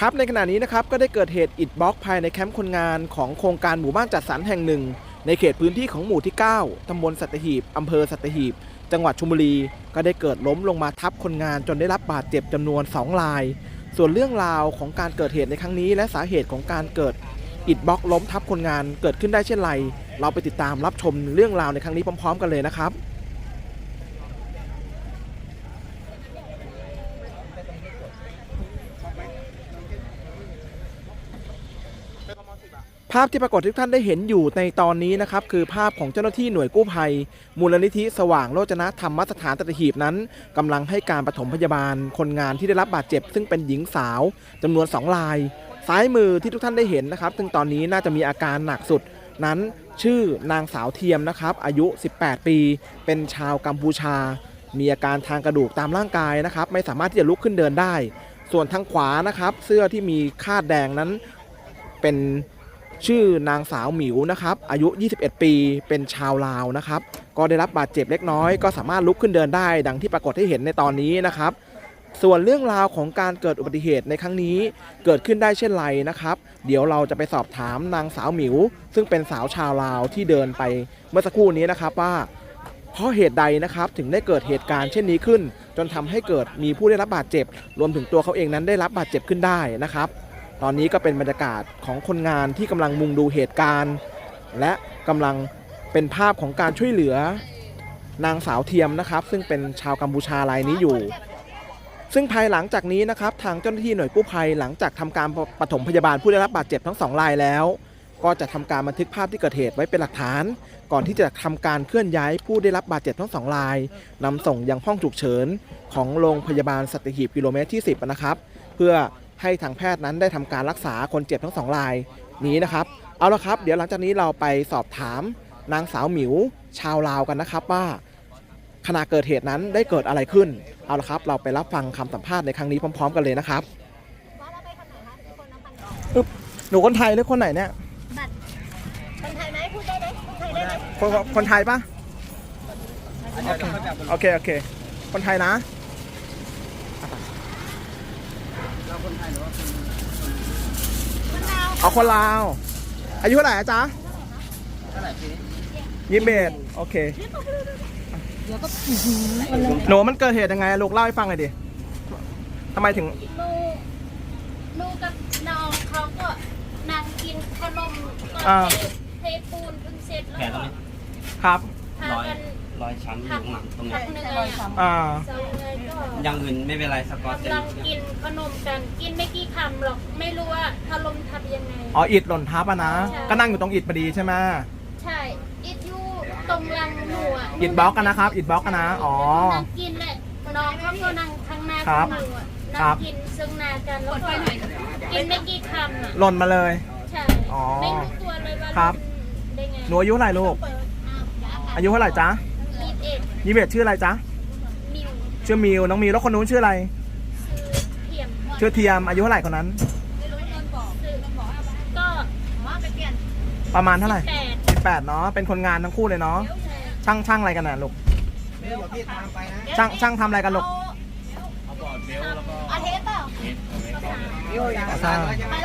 ครับในขณะนี้นะครับก็ได้เกิดเหตุอิดบล็อกภายในแคมป์คนงานของโครงการหมู่บ้านจัดสรรแห่งหนึ่ง ในเขตพื้นที่ของหมู่ที่ 9 ตำบลสัตหีบ อำเภอสัตหีบ จังหวัดชลบุรี ก็ได้เกิดล้มลงมาทับคนงานจนได้รับบาดเจ็บจำนวน 2 ราย ส่วนเรื่องราวของการเกิดเหตุในครั้งนี้ และสาเหตุของการเกิดอิดบล็อกล้มทับคนงานเกิดขึ้นได้เช่นไร เราไปติดตามรับชมเรื่องราวในครั้งนี้พร้อม ๆ กันเลยนะครับ ภาพที่ปรากฏที่ทุกท่านได้เห็นอยู่ในตอนนี้นะครับคือภาพของเจ้าหน้าที่หน่วยกู้ภัย มูลนิธิสว่างโรจนธรรมสถานตะหีบนั้นกำลังให้การปฐมพยาบาล คนงานที่ได้รับบาดเจ็บ ซึ่งเป็นหญิงสาวจำนวน 2 ราย ซ้ายมือที่ทุกท่านได้เห็นนะครับ ซึ่งตอนนี้น่าจะมีอาการหนักสุดนั้นชื่อนางสาวเทียมนะครับอายุ 18 ปี เป็นชาวกัมพูชา มีอาการทางกระดูกตามร่างกายนะครับ ไม่สามารถที่จะลุกขึ้นเดินได้ ส่วนทางขวานะครับ เสื้อที่มีคาดแดงนั้นเป็น ชื่อนางสาวหมิวนะครับอายุ 21 ปี เป็นชาวลาวนะครับ ก็ได้รับบาดเจ็บเล็กน้อย ก็สามารถลุกขึ้นเดินได้ ดังที่ปรากฏให้เห็นในตอนนี้นะครับ ส่วนเรื่องราวของการเกิดอุบัติเหตุในครั้งนี้เกิดขึ้นได้เช่นไรนะครับ เดี๋ยวเราจะไปสอบถามนางสาวหมิว ซึ่งเป็นสาวชาวลาวที่เดินไปเมื่อสักครู่นี้นะครับว่าเพราะเหตุใดนะครับถึงได้เกิดเหตุการณ์เช่นนี้ขึ้น จนทำให้เกิดมีผู้ได้รับบาดเจ็บ รวมถึงตัวเขาเองนั้นได้รับบาดเจ็บขึ้นได้นะครับ ตอนนี้ก็เป็นบรรยากาศของคนงานที่กำลังมุงดูเหตุการณ์ และกำลังเป็นภาพของการช่วยเหลือนางสาวเทียมนะครับ ซึ่งเป็นชาวกัมพูชารายนี้อยู่ ซึ่งภายหลังจากนี้นะครับ ทางเจ้าหน้าที่หน่วยกู้ภัยหลังจากทำการปฐมพยาบาลผู้ได้รับบาดเจ็บทั้งสองรายแล้ว ก็จะทำการบันทึกภาพที่เกิดเหตุไว้เป็นหลักฐาน ก่อนที่จะทำการเคลื่อนย้ายผู้ได้รับบาดเจ็บทั้งสองรายนำส่งยังห้องฉุกเฉินของโรงพยาบาลสัตหีบกิโลเมตรที่ 10 นะครับ เพื่อ ให้ทางแพทย์นั้นได้ทำการรักษาคนเจ็บทั้งสองรายนี้นะครับ เอาละครับ เดี๋ยวหลังจากนี้เราไปสอบถามนางสาวหมิว ชาวลาวกันนะครับว่าขณะเกิดเหตุนั้นได้เกิดอะไรขึ้น เอาละครับ เราไปรับฟังคำสัมภาษณ์ในครั้งนี้พร้อม ๆ กันเลยนะครับว่าเราไปคันไหนคะคนน้ำพันหนูคนไทยหรือคนไหนเนี่ยบัตรคนไทยไหมพูดได้ไหมคนไทยได้ไหมคนคนไทยปะโอเคโอเค คนไทยนะ คนลาว เอาคนลาว อายุเท่าไหร่อะจ๊ะยี่สิบเอ็ดโอเคหนูมันเกิดเหตุยังไงอะลูกเล่าให้ฟังหน่อยดิทำไมถึง ลูกลูกกับน้องเขาก็นั่งกินขนมก็อ่า เทปูนเพิ่งเสร็จแล้วแผลตรก็งนี้ ครับ พาร้อยกัน รอยช้ำอยู่ข้างหลังตรงพันี้กเหนื่อยอะอ่าเศร้าเหนื่อยก็อย่างอื่นไม่เป็นไรสกอตเต็กำลัมงกินขนมกัน กินไม่กี่คำหรอก ไม่รู้ว่าถล่มทับยังไง อ๋ออิดหล่นทับอะนะ ใช่ ก็นั่งอยู่ตรงอิดพอดีใช่ไหมใช่อิดอยู่ตรงหลังหนูอะอิดบล็อกกันนะครับอิดบล็อกกันนะ อ๋อ นั่งกินแหละน้องเขาก็นั่งข้างหน้าครัข้าบงหนูอะครันั่บงกินซึ่งหน้ากันแล้วก็กินไม่กี่คำอะ หล่นมาเลย ใช่ อ๋อไม่รู้ตัวเลยว่าครับ ได้ไงหนูอายุเท่าไหร่ลูก อายุเท่าไหร่จ๊ะ ยี่สิบเอ็ดยี่สิบเอ็ดชื่ออะไรจ๊ะมิวชื่อมิวน้องมิวแล้วคนนู้นชื่ออะไรซื้อเทียมชื่อเทียมอายุเท่าไหร่คนนั้น ไม่รู้เงินบอกซื้อก็ว่าไปเปลี่ยนประมาณเท่าไหร่แปดสิบแปดเนาะเป็นคนงานทั้งคู่เลยเนาะช่างช่างอะไรกันน่ะลูกช่างช่างทำอะไรกันลูก เอาบอร์ดเบลต์แล้วก็อาเทสเปล่าเฮดเอาไว้ก่อนช่างไป